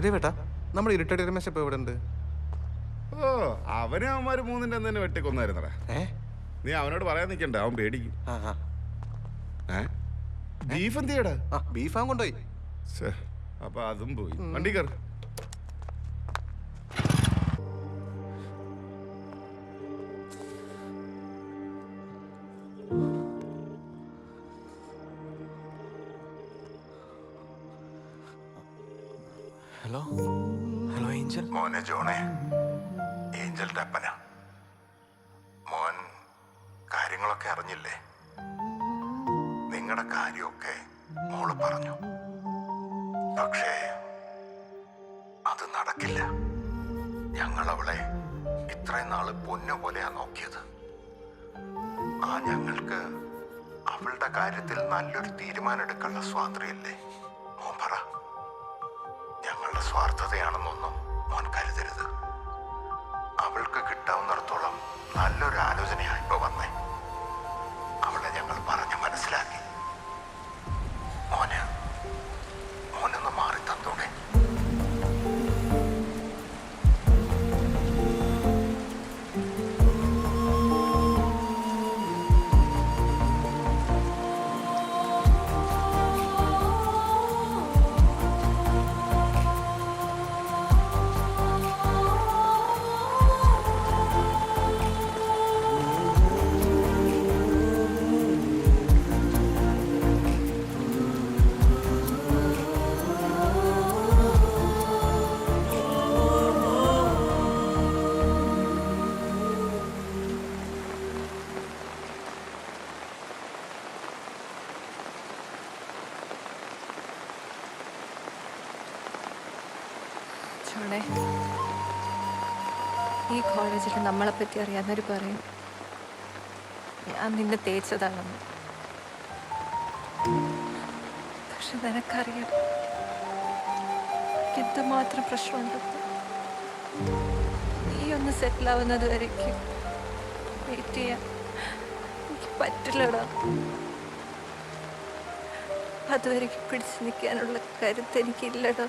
രവേട്ടാ നമ്മുടെ ഇരിട്ടടി രമേശ് ഇപ്പൊ ഉണ്ട് ഓ അവനെ അവന്മാര് മൂന്നിന്റെ തന്നെ വെട്ടിക്കൊന്നായിരുന്നടാ. ഏ? നീ അവനോട് പറയാൻ നിൽക്കണ്ട അവൻ പേടിക്കും. ആ ആ. ഏ? ബീഫ് ആ ബീഫാൻ കൊണ്ടുപോയി. ശ്ശേ, അപ്പൊ അതും പോയി. വണ്ടി കയറി. ഹലോ ഹലോ ഏഞ്ചൽ മോനെ ജോണേ. ഏഞ്ചലിന്റെ അപ്പന മോൻ കാര്യങ്ങളൊക്കെ അറിഞ്ഞില്ലേ? നിങ്ങളുടെ കാര്യമൊക്കെ മോൾ പറഞ്ഞു. പക്ഷേ അത് നടക്കില്ല. ഞങ്ങൾ അവളെ ഇത്രയും നാൾ പൊന്നു പോലെയാ നോക്കിയത്. ആ ഞങ്ങൾക്ക് അവളുടെ കാര്യത്തിൽ നല്ലൊരു തീരുമാനം എടുക്കാനുള്ള സ്വാതന്ത്ര്യമില്ലേ? മോൻ പറ. ഞങ്ങളുടെ സ്വാർത്ഥതയാണെന്നൊന്നും മോൻ കരുതരുത്. അവൾക്ക് കിട്ടാവുന്നിടത്തോളം നല്ലൊരു ആലോചനയാണ് ഇപ്പൊ വന്നേ. അവളെ ഞങ്ങൾ പറഞ്ഞ് മനസ്സിലാക്കി. ചോണേ ഈ കോളേജിൽ നമ്മളെ പറ്റി അറിയാവുന്നവർ പറയും. ഞാൻ നിന്നെ തേച്ചതാണെന്ന്. പക്ഷെ നിനക്കറിയാം. എന്തുമാത്രം പ്രശ്നമുണ്ടെന്ന്. നീ ഒന്ന് സെറ്റിൽ ആവുന്നത് വരയ്ക്കും. വെയിറ്റ് ചെയ്യാൻ. എനിക്ക് പറ്റില്ലടാ. അതുവരെ പിടിച്ചു നിൽക്കാനുള്ള കരുത്ത് എനിക്കില്ലടാ.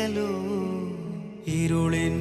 തേങ്ങലോ ഇരുളിൻ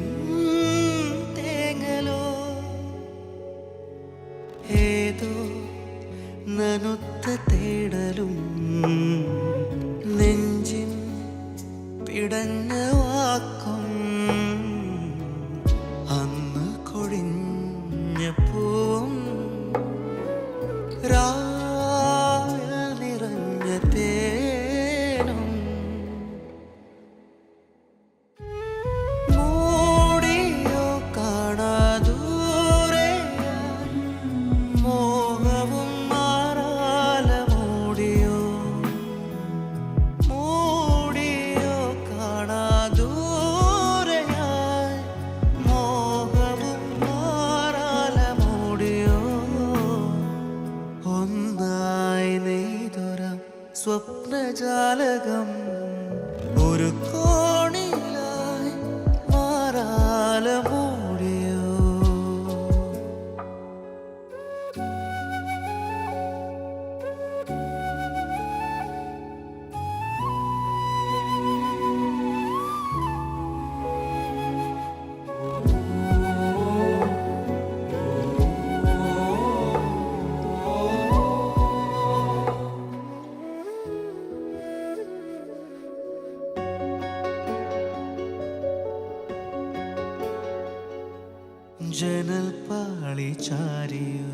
ചാരിയോ?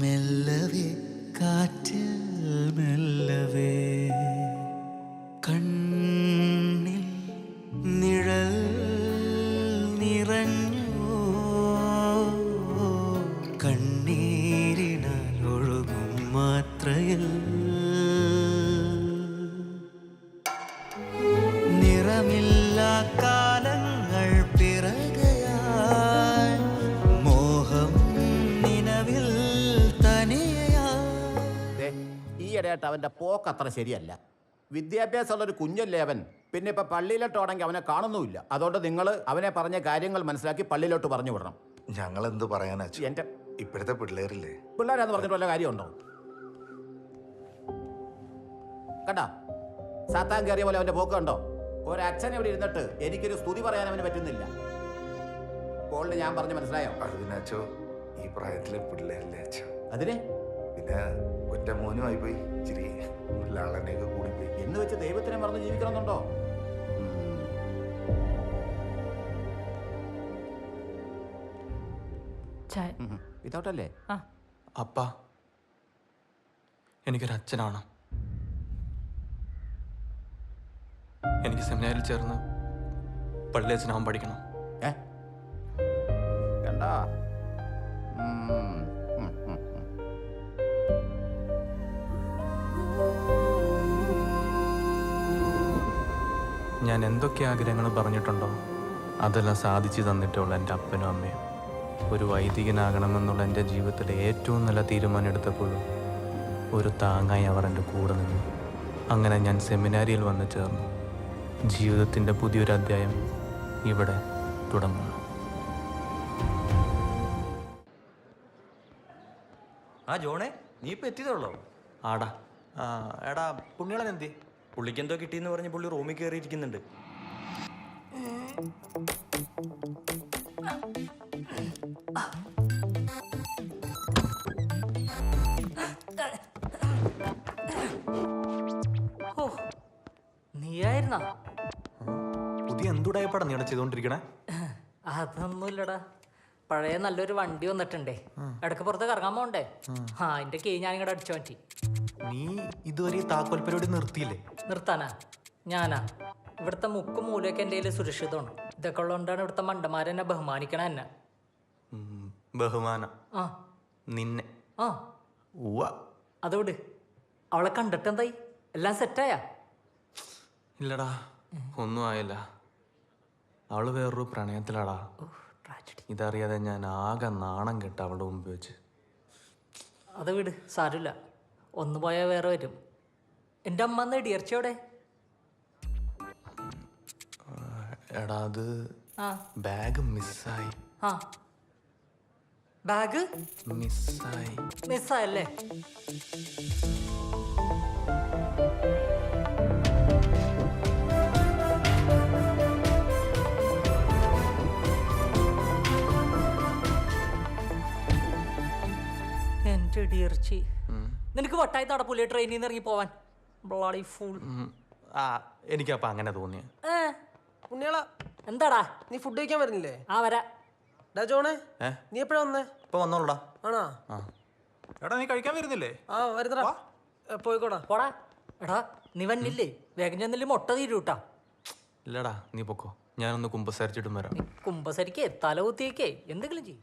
മെല്ലവേ കാറ്റിൽ മെല്ലവേ കണ്ണിൽ നിഴൽ നിറഞ്ഞു? കണ്ണീരിനാൽ ഒഴുകും മാത്രയിൽ ഈയിടെയായിട്ട് അവന്റെ പോക്ക് അത്ര ശരിയല്ല. വിദ്യാഭ്യാസമുള്ള ഒരു കുഞ്ഞല്ലേ അവൻ? പിന്നെ ഇപ്പം പള്ളിയിലോട്ടാണെങ്കിൽ അവനെ കാണുന്നുമില്ല. അതുകൊണ്ട് നിങ്ങൾ അവനെ പറഞ്ഞ കാര്യങ്ങൾ മനസ്സിലാക്കി പള്ളിയിലോട്ട് പറഞ്ഞു വിടണം. ഞങ്ങൾ എന്ത് പറയാനാ എന്റെ ഇപ്പോഴത്തെ പിള്ളേരില്ലേ? പിള്ളേരാന്ന് പറഞ്ഞിട്ട് വല്ല കാര്യമുണ്ടോ? കണ്ടാ? സാത്താൻ കയറിയ പോലെ അവന്റെ പോക്ക് കണ്ടോ? ഒരച്ഛൻ ഇവിടെ ഇരുന്നിട്ട് എനിക്കൊരു സ്തുതി പറയാൻ അവന് പറ്റുന്നില്ല. കോളിന് ഞാൻ പറഞ്ഞു മനസ്സിലായോ? അതിനോ ഈ പ്രായത്തിലെ പിള്ളേരില്ലേ അച്ഛൻ അതിന്? പിന്നെ ഒറ്റ മോനുമായി പോയി ഇച്ചിരി ലാളനെയൊക്കെ കൂടിപ്പോയി. എന്ന് വെച്ച് ദൈവത്തിനെ മറന്ന് ജീവിക്കണമെന്നുണ്ടോ? ചായ. ഇതോട്ടല്ലേ? അപ്പ എനിക്കൊരു അച്ഛനാണ്. എനിക്ക് സെമിനാരിൽ ചേർന്ന് പള്ളി അച്ഛനാവാൻ പഠിക്കണം. ഏ? കണ്ടാ? ഞാൻ എന്തൊക്കെ ആഗ്രഹങ്ങൾ പറഞ്ഞിട്ടുണ്ടോ? അതെല്ലാം സാധിച്ചു തന്നിട്ടുള്ള എന്റെ അപ്പനും അമ്മയും. ഒരു വൈദികനാകണമെന്നുള്ള എന്റെ ജീവിതത്തിലെ ഏറ്റവും നല്ല തീരുമാനം എടുത്തപ്പോഴും ഒരു താങ്ങായി അവർ എന്റെ കൂടെ നിന്നു. അങ്ങനെ ഞാൻ സെമിനാരിയിൽ വന്ന് ചേർന്നു. ജീവിതത്തിന്റെ പുതിയൊരു അധ്യായം ഇവിടെ തുടങ്ങുന്നു. ആ ജോണേ നീ ഇപ്പൊ എത്തിയതുള്ളോ ആടാ. ആ, എടാ പുണ്യാളൻ എന്തി പുള്ളിക്ക് എന്തോ കിട്ടിയെന്ന് പറഞ്ഞ് പുള്ളി റൂമിൽ കയറിയിരിക്കുന്നുണ്ട് ഓ നീയായിരുന്നാ? പുതിയ നീ അതൊന്നുമില്ലടാ. പഴയ നല്ലൊരു വണ്ടി വന്നിട്ടുണ്ടേ. ഇടയ്ക്ക് പുറത്ത് കറങ്ങാൻ പോണ്ടേ ആ അതിന്റെ കീ ഞാൻ ഇങ്ങോട്ട് അടിച്ചു മാറ്റി. നീ ഇതുവരെ താക്കോൽ പരിപാടി നിർത്തിയില്ലേ? നിർത്താനാ. ഞാനാ. ഇവിടുത്തെ മുക്കും മൂലയൊക്കെ എന്റെ കയ്യിൽ സുരക്ഷിതമാണ്. ഇതൊക്കെ ഉള്ളതുകൊണ്ടാണ് ഇവിടുത്തെ മണ്ടന്മാരെന്നെ ബഹുമാനിക്കണ എന്നെ. ബഹുമാനം. ആ. നിന്നെ. ആ. ഉവ്വ. അതോട്. അവളെ കണ്ടിട്ട് എന്തായി എല്ലാം സെറ്റായാ? ഇല്ലടാ ഒന്നും ആയില്ല. അവൾ വേറൊരു പ്രണയത്തിലാടാ. ട്രാജഡി. ഇതറിയാതെ ഞാൻ ആകെ നാണം കെട്ട അവളുടെ മുമ്പ് വെച്ച്. അത് വിട് സാരമില്ല. ഒന്ന് പോയാൽ വേറെ വരും. എന്റെ അമ്മ നെടിയർച്ചയോടെ എടാ അത് ആ. ബാഗ് മിസ്സായി ആ. ബാഗ് മിസ്സായി മിസ്സായല്ലേ എന്റെ ഇടിയർച്ചി. നിനക്ക് വട്ടായി നടപ്പൂലേ ട്രെയിനിൽ നിന്ന് ഇറങ്ങി പോവാൻ? ബ്ലാഡി ഫുൾ ആ ആ എനിക്കപ്പം അങ്ങനെ തോന്നിയ. ഉണ്ണിയാള എന്താടാ? നീ ഫുഡ് കഴിക്കാൻ വരുന്നില്ലേ? ആ വരാ. ഡാ ജോണേ ഏ? നീ എപ്പോഴാ വന്നേ? ഇപ്പൊ വന്നോളൂടാ. ആണോ? ആ. എടാ നീ കഴിക്കാൻ വരുന്നില്ലേ? ആ വരുന്നടാ. ഏ, പോയിക്കോടാ. പോടാ. എടാ നീ വന്നില്ലേ? വേഗം ചെന്നില്ലേ മുട്ട തീരൂട്ടാ. ഇല്ലടാ നീ പൊക്കോ. ഞാനൊന്ന് കുമ്പസരിച്ചിട്ടും വരാം. കുമ്പസരിക്കേ തല കുത്തിയേക്കേ. എന്തെങ്കിലും ചെയ്യും.